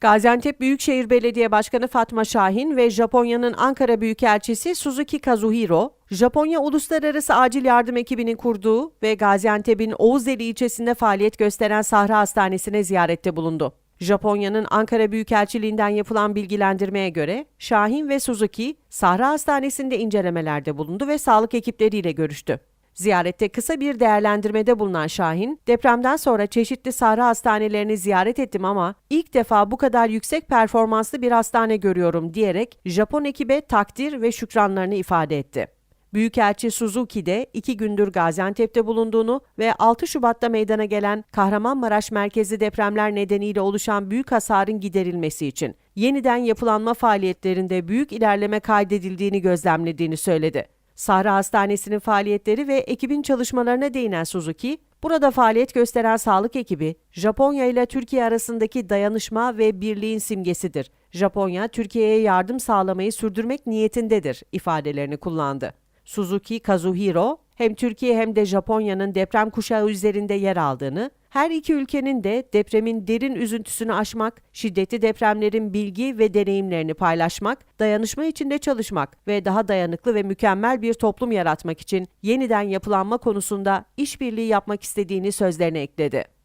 Gaziantep Büyükşehir Belediye Başkanı Fatma Şahin ve Japonya'nın Ankara Büyükelçisi Suzuki Kazuhiro, Japonya Uluslararası Acil Yardım Ekibi'nin kurduğu ve Gaziantep'in Oğuzeli ilçesinde faaliyet gösteren Sahra Hastanesi'ne ziyarette bulundu. Japonya'nın Ankara Büyükelçiliğinden yapılan bilgilendirmeye göre Şahin ve Suzuki, Sahra Hastanesi'nde incelemelerde bulundu ve sağlık ekipleriyle görüştü. Ziyarette kısa bir değerlendirmede bulunan Şahin, depremden sonra çeşitli sahra hastanelerini ziyaret ettim ama ilk defa bu kadar yüksek performanslı bir hastane görüyorum diyerek Japon ekibe takdir ve şükranlarını ifade etti. Büyükelçi Suzuki de iki gündür Gaziantep'te bulunduğunu ve 6 Şubat'ta meydana gelen Kahramanmaraş merkezli depremler nedeniyle oluşan büyük hasarın giderilmesi için yeniden yapılanma faaliyetlerinde büyük ilerleme kaydedildiğini gözlemlediğini söyledi. Sahra Hastanesi'nin faaliyetleri ve ekibin çalışmalarına değinen Suzuki, burada faaliyet gösteren sağlık ekibi, Japonya ile Türkiye arasındaki dayanışma ve birliğin simgesidir. Japonya, Türkiye'ye yardım sağlamayı sürdürmek niyetindedir ifadelerini kullandı. Suzuki Kazuhiro, hem Türkiye hem de Japonya'nın deprem kuşağı üzerinde yer aldığını, her iki ülkenin de depremin derin üzüntüsünü aşmak, şiddetli depremlerin bilgi ve deneyimlerini paylaşmak, dayanışma içinde çalışmak ve daha dayanıklı ve mükemmel bir toplum yaratmak için yeniden yapılanma konusunda işbirliği yapmak istediğini sözlerine ekledi.